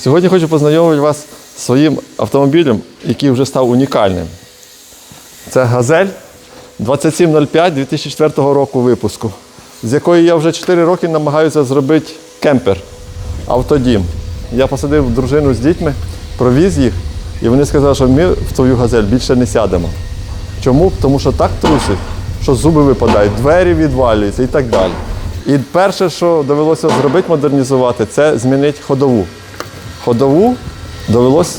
Сьогодні хочу познайомити вас з своїм автомобілем, який вже став унікальним. Це Газель 2705 2004 року випуску, з якої я вже 4 роки намагаюся зробити кемпер, автодім. Я посадив дружину з дітьми, провіз їх, і вони сказали, що ми в твою газель більше не сядемо. Чому? Тому що так трусить, що зуби випадають, двері відвалюються і так далі. І перше, що довелося зробити, модернізувати, це змінити ходову. Ходову довелось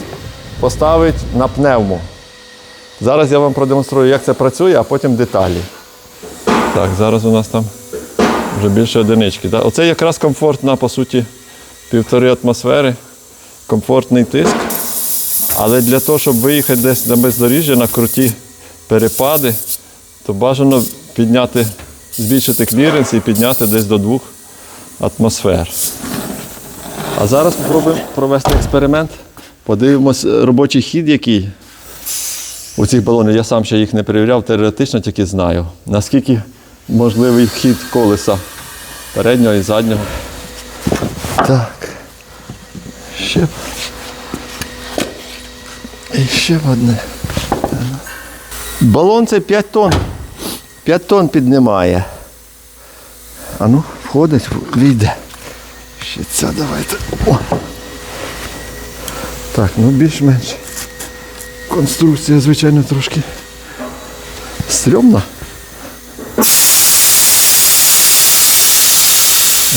поставити на пневму. Зараз я вам продемонструю, як це працює, а потім деталі. Так, зараз у нас там вже більше одинички. Да? Оце якраз комфортна, по суті, півтори атмосфери, комфортний тиск. Але для того, щоб виїхати десь на бездоріжжя, на круті перепади, то бажано підняти, збільшити кліренс і підняти десь до двох атмосфер. А зараз спробуємо провести експеримент. Подивимось е, робочий хід, який у цих балонів. Я сам ще їх не перевіряв, теоретично тільки знаю. Наскільки можливий хід колеса переднього і заднього. Так. Ще. І ще одне. Балон це 5 тонн. 5 тонн піднімає. А ну, входить, війде. Ще ця давайте. О. Так, ну більш-менш. Конструкція, звичайно, трошки стрьомна.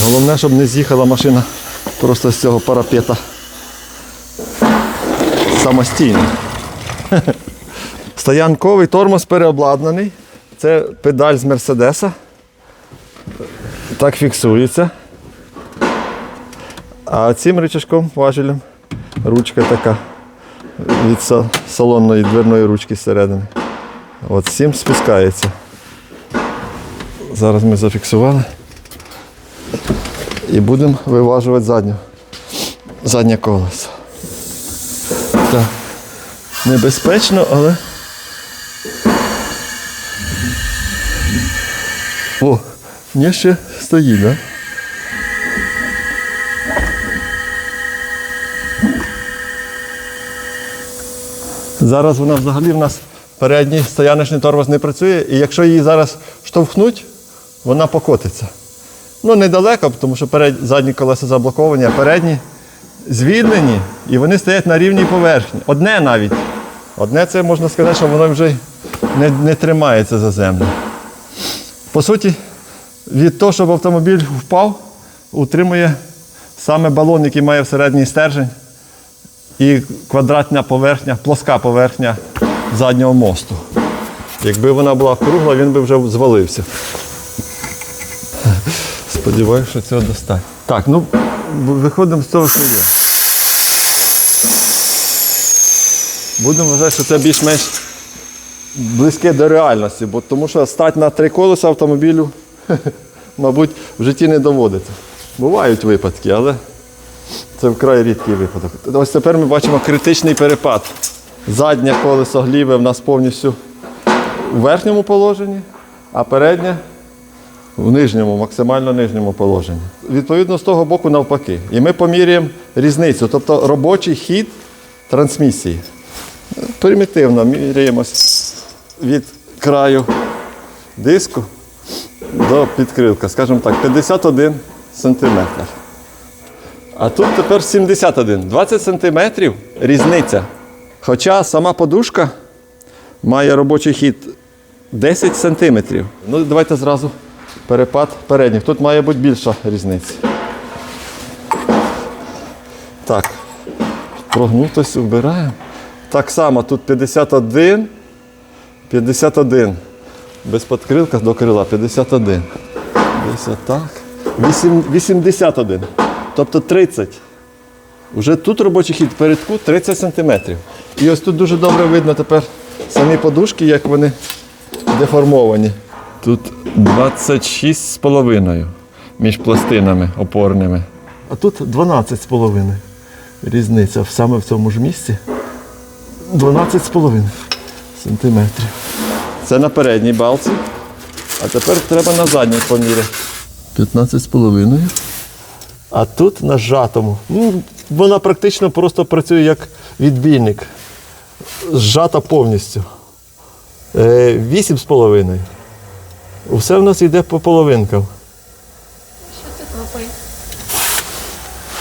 Головне, щоб не з'їхала машина просто з цього парапета. Самостійно. Стоянковий тормоз переобладнаний. Це педаль з Мерседеса. Так фіксується. А цим рычажком, важелем, ручка така від салонної дверної ручки зсередини. От цим спускається. Зараз ми зафіксували. І будемо виважувати задню. Заднє колесо. Так. Небезпечно, але. О, ні, ще стоїть, так? Да? Зараз вона взагалі в нас передній стояночний тормоз не працює, і якщо її зараз штовхнуть, вона покотиться. Ну, недалеко, тому що перед, задні колеса заблоковані, а передні звільнені і вони стоять на рівній поверхні. Одне навіть. Одне це можна сказати, що воно вже не, не тримається за землю. По суті, від того, щоб автомобіль впав, утримує саме балон, який має всередній стержень і квадратна поверхня, плоска поверхня заднього мосту. Якби вона була кругла, він би вже звалився. Сподіваюся, що цього достатньо. Так, ну виходимо з того, що є. Будемо вважати, що це більш-менш близьке до реальності, бо тому що стати на три колеса автомобілю, мабуть, в житті не доводиться. Бувають випадки, але це вкрай рідкий випадок. Ось тепер ми бачимо критичний перепад. Заднє колесо гліве в нас повністю у верхньому положенні, а переднє в нижньому, максимально нижньому положенні. Відповідно, з того боку навпаки. І ми поміряємо різницю, тобто робочий хід трансмісії. Примітивно міряємось від краю диску до підкрилка, скажімо так, 51 сантиметр. А тут тепер 71. 20 сантиметрів різниця. Хоча сама подушка має робочий хід 10 сантиметрів. Ну, давайте зразу перепад передніх. Тут має бути більша різниця. Так. Прогнутость вбираємо. Так само тут 51, 51. Без подкрилка до крила 51. Десь отак. Вісім- 81. Тобто 30. Уже тут робочий хід передку 30 см. І ось тут дуже добре видно тепер самі подушки, як вони деформовані. Тут 26,5 між пластинами опорними. А тут 12,5 різниця саме в цьому ж місці. 12,5 сантиметрів. Це на передній балці. А тепер треба на задній поміряти. 15,5. А тут на зжатому. Ну, вона практично просто працює як відбійник. Зжата повністю. Е, Вісім з половиною. Все в нас йде по половинкам. Що це капає?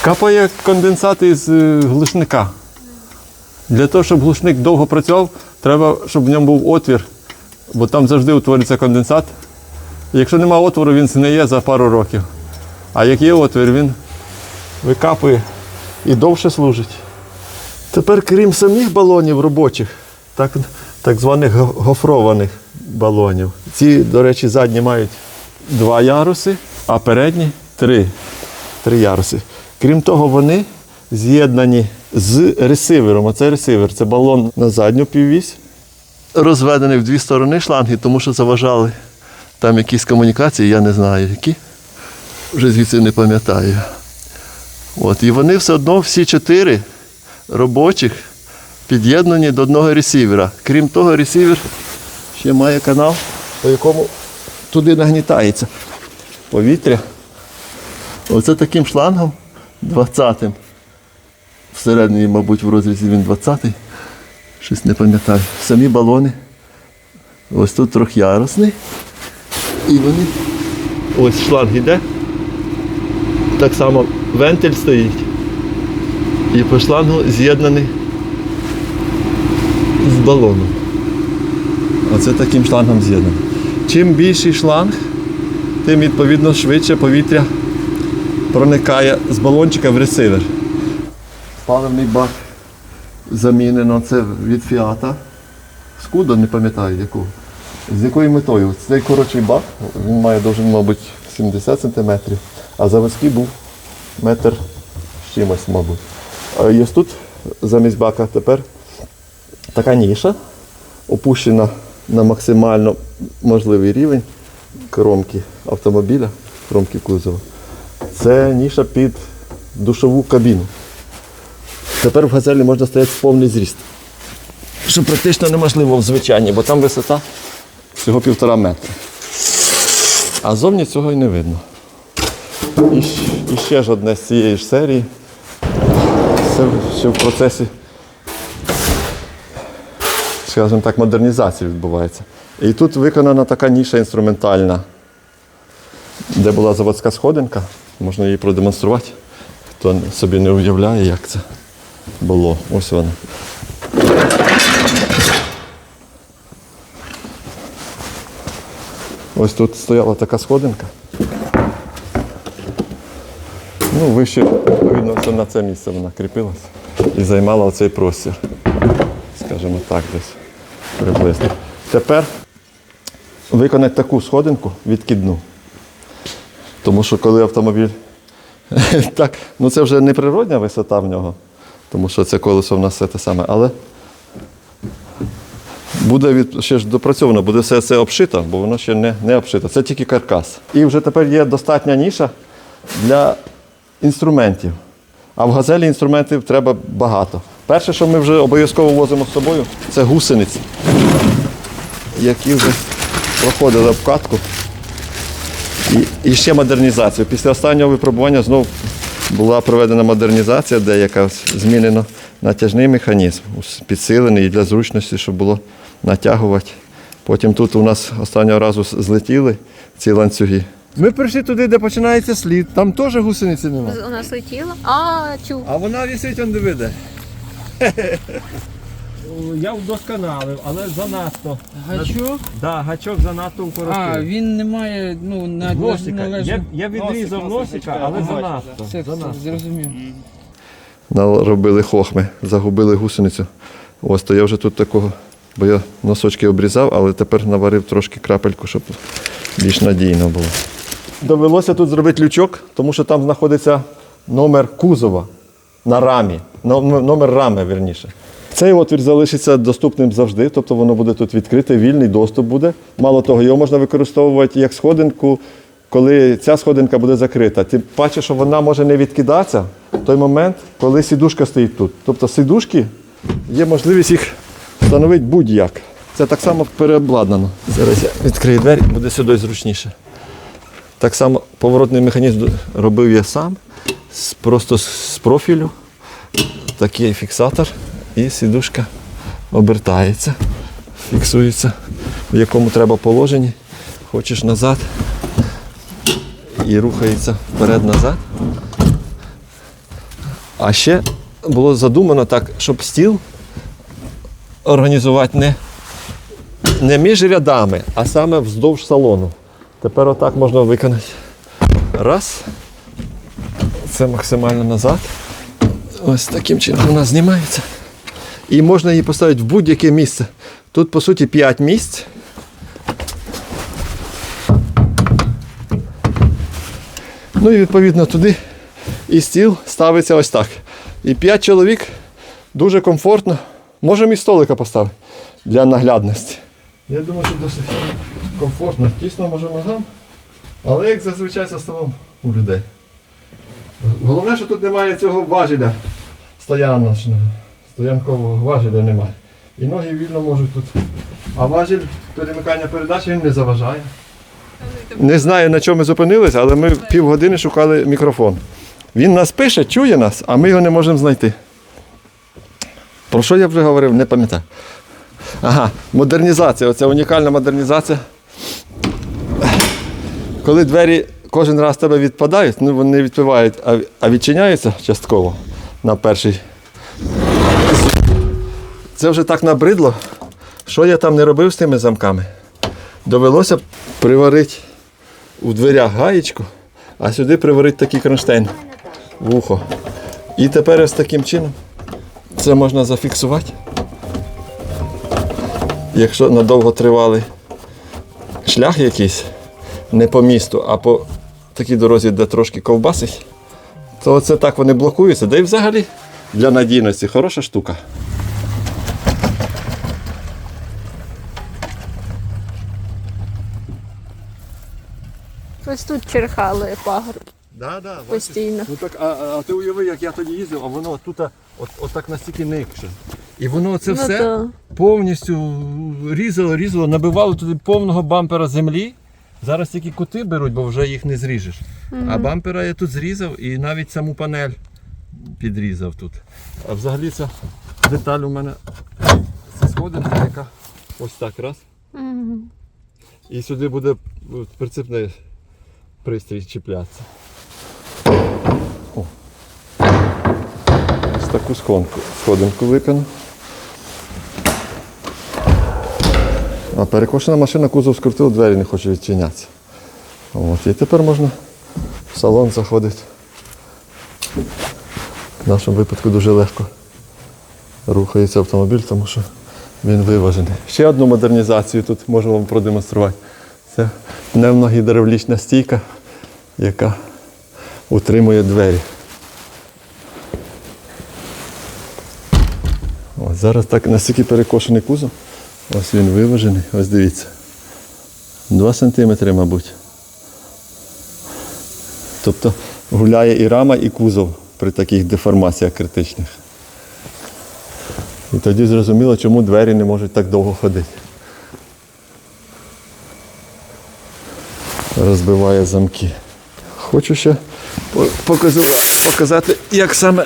Капає конденсат із е, глушника. Для того, щоб глушник довго працював, треба, щоб в ньому був отвір, бо там завжди утворюється конденсат. Якщо немає отвору, він згниє за пару років. А як є отвір, він викапує і довше служить. Тепер, крім самих балонів робочих, так, так званих гофрованих балонів. Ці, до речі, задні мають два яруси, а передні три. Три яруси. Крім того, вони з'єднані з ресивером. Оце ресивер це балон на задню піввісь, розведений в дві сторони шланги, тому що заважали там якісь комунікації, я не знаю які. Вже звідси не пам'ятаю. От, і вони все одно всі чотири робочих під'єднані до одного ресивера. Крім того, ресивер ще має канал, по якому туди нагнітається повітря. Оце таким шлангом 20-м. Всередині, мабуть, в розрізі він 20-й. Щось не пам'ятаю. Самі балони. Ось тут трьохярусний. І вони. Ось шланг іде. Так само вентиль стоїть. І по шлангу з'єднаний з балоном. Оце таким шлангом з'єднаний. Чим більший шланг, тим відповідно швидше повітря проникає з балончика в ресивер. Паливний бак замінено це від фіата. Скуда, не пам'ятаю якого. З якою метою? Цей коротший бак, він має довжину, мабуть, 70 см, а заводський був метр з чимось, мабуть. А є тут замість бака тепер така ніша, опущена на максимально можливий рівень кромки автомобіля, кромки кузова. Це ніша під душову кабіну. Тепер в газелі можна стояти в повний зріст. Що практично неможливо в звичайній, бо там висота всього півтора метра. А зовні цього і не видно. І, і ще ж одне з цієї ж серії. Це ще в процесі, скажімо так, модернізації відбувається. І тут виконана така ніша інструментальна, де була заводська сходинка. Можна її продемонструвати. Хто собі не уявляє, як це було. Ось вона. Ось тут стояла така сходинка. Ну, вище, відповідно, це на це місце вона кріпилася і займала оцей простір. Скажімо так, десь приблизно. Тепер виконати таку сходинку відкидну. Тому що коли автомобіль так, ну це вже не природня висота в нього, тому що це колесо в нас все те саме, але буде від, ще ж допрацьовано, буде все це обшито, бо воно ще не, не обшито. Це тільки каркас. І вже тепер є достатня ніша для інструментів. А в газелі інструментів треба багато. Перше, що ми вже обов'язково возимо з собою, це гусениці, які вже проходили обкатку. І, і ще модернізацію. Після останнього випробування знов була проведена модернізація, деяка змінено натяжний механізм, підсилений для зручності, щоб було натягувати. Потім тут у нас останнього разу злетіли ці ланцюги. Ми прийшли туди, де починається слід, там теж гусениці немає. У нас летіло? А, чув. А вона висить он де. Я вдосконалив, але занадто. Гачок? Да, гачок занадто укоротив. А, він не має, ну, на Носика. Я, я відрізав носика, але занадто. Все, все, занадто. зрозумів. Робили хохми, загубили гусеницю. Ось то я вже тут такого, бо я носочки обрізав, але тепер наварив трошки крапельку, щоб більш надійно було. Довелося тут зробити лючок, тому що там знаходиться номер кузова на рамі. Номер рами, верніше. Цей отвір залишиться доступним завжди, тобто воно буде тут відкрите, вільний доступ буде. Мало того, його можна використовувати як сходинку, коли ця сходинка буде закрита. Тим паче, що вона може не відкидатися в той момент, коли сідушка стоїть тут. Тобто сідушки є можливість їх встановити будь-як. Це так само переобладнано. Зараз я відкрию двері, буде сюди зручніше. Так само поворотний механізм робив я сам, просто з профілю. такий фіксатор і сідушка обертається, фіксується, в якому треба положенні. Хочеш назад і рухається вперед-назад. А ще було задумано так, щоб стіл організувати не, не між рядами, а саме вздовж салону. Тепер отак можна виконати. Раз. Це максимально назад. Ось таким чином вона знімається. І можна її поставити в будь-яке місце. Тут, по суті, 5 місць. Ну і відповідно туди і стіл ставиться ось так. І 5 чоловік дуже комфортно. Можемо і столика поставити для наглядності. Я думаю, що досить комфортно. Тісно може ногам, але як зазвичай за столом у людей. Головне, що тут немає цього важеля стояночного. Стоянкового важеля немає. І ноги вільно можуть тут. А важіль перемикання передач він не заважає. Не знаю, на чому ми зупинилися, але ми півгодини шукали мікрофон. Він нас пише, чує нас, а ми його не можемо знайти. Про що я вже говорив, не пам'ятаю. Ага, модернізація. Оце унікальна модернізація. Коли двері кожен раз тебе відпадають, ну вони а, а відчиняються частково на перший. Це вже так набридло. Що я там не робив з тими замками? Довелося приварити у дверях гаєчку, а сюди приварити такий кронштейн в ухо. І тепер ось таким чином це можна зафіксувати. Якщо надовго тривалий шлях якийсь, не по місту, а по такій дорозі, де трошки ковбасить, то це так вони блокуються. Да і взагалі для надійності хороша штука. Ось тут черхали пагорб Да, да, постійно. Ну так, а, а ти уяви, як я тоді їздив, а воно тут от, от так настільки никше. І воно це Ну, все да. повністю різало, різало, набивало туди повного бампера землі. Зараз тільки кути беруть, бо вже їх не зріжеш. А бампера я тут зрізав і навіть саму панель підрізав тут. А взагалі ця деталь у мене це сходинка, яка ось так раз. Мгм. І сюди буде прицепний пристрій чіплятися. О. Ось таку сходинку, сходинку А перекошена машина кузов скрутив, двері не хоче відчинятися. От, і тепер можна в салон заходити. В нашому випадку дуже легко рухається автомобіль, тому що він виважений. Ще одну модернізацію тут можу вам продемонструвати. Це пневмогідравлічна стійка, яка утримує двері. Ось зараз так настільки перекошений кузов. Ось він виважений, ось дивіться. 2 см, мабуть. Тобто гуляє і рама, і кузов при таких деформаціях критичних. І тоді зрозуміло, чому двері не можуть так довго ходити. Розбиває замки. Хочу ще показати, як саме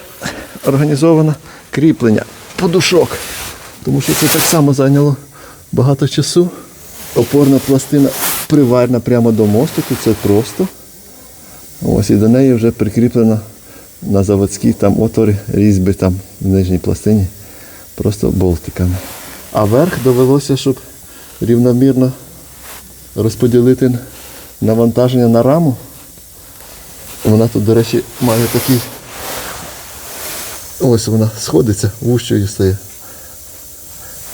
організовано кріплення подушок. Тому що це так само зайняло багато часу. Опорна пластина приварена прямо до мостику, це просто. Ось і до неї вже прикріплено на заводські там отвори, різьби там в нижній пластині, просто болтиками. А верх довелося, щоб рівномірно розподілити навантаження на раму. Вона тут, до речі, має такий. Ось вона сходиться, вущою стає.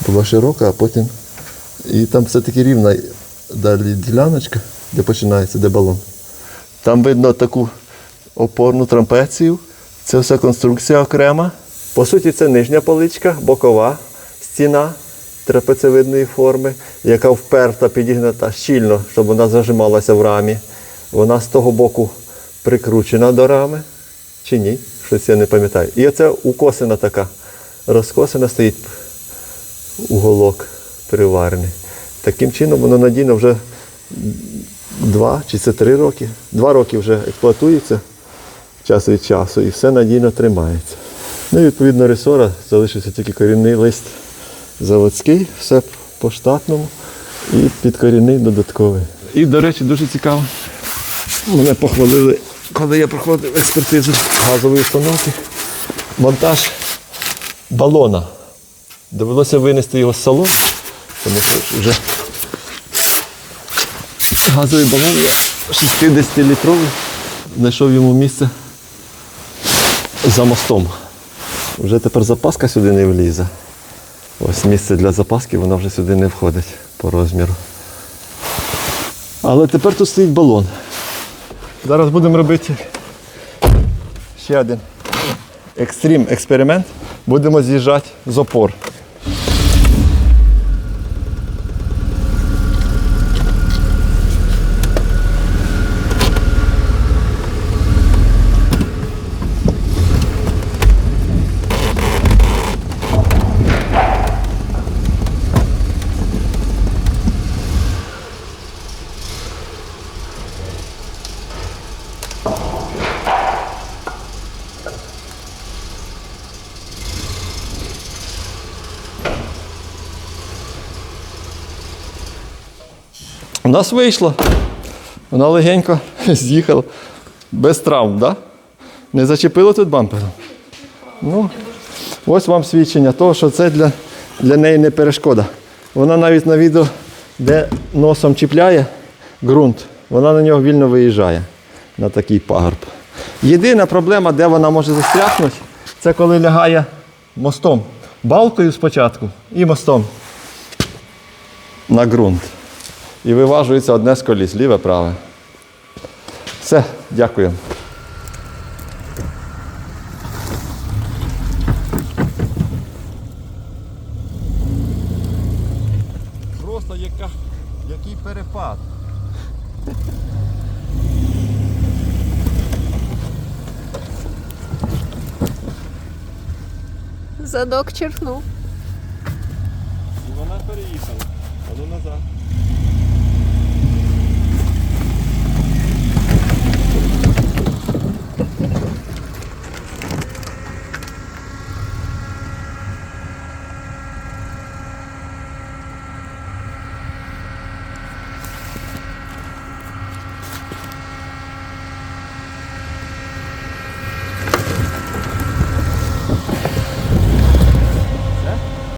Була широка, а потім. І там все-таки рівна далі діляночка, де починається, де балон. Там видно таку опорну трампецію. Це все конструкція окрема. По суті, це нижня поличка, бокова стіна трапецевидної форми, яка вперта, підігнута щільно, щоб вона зажималася в рамі. Вона з того боку прикручена до рами. Чи ні? Щось я не пам'ятаю. І оце укосина така. Розкосина стоїть уголок приварений. Таким чином воно надійно вже два чи це три роки. Два роки вже експлуатується час від часу і все надійно тримається. Ну і відповідно ресора залишився тільки корінний лист заводський, все по штатному і підкорінний додатковий. І, до речі, дуже цікаво. Мене похвалили, коли я проходив експертизу газової установки. Монтаж балона. Довелося винести його з салону, тому що вже газовий балон є 60-літровий. Знайшов йому місце за мостом. Вже тепер запаска сюди не влізе. Ось місце для запаски, вона вже сюди не входить по розміру. Але тепер тут стоїть балон. Зараз будемо робити ще один екстрім експеримент. Будемо з'їжджати з опор. У нас вийшло. Вона легенько з'їхала без травм, да? Не зачепило тут бампером. Ну, ось вам свідчення того, що це для, для неї не перешкода. Вона навіть на відео, де носом чіпляє ґрунт, вона на нього вільно виїжджає на такий пагорб. Єдина проблема, де вона може застрягнути, це коли лягає мостом. Балкою спочатку і мостом на ґрунт. І виважується одне з коліс, ліве праве. Все, дякую. Просто яка, який перепад. Задок черкнув. І вона переїхала. А ну назад.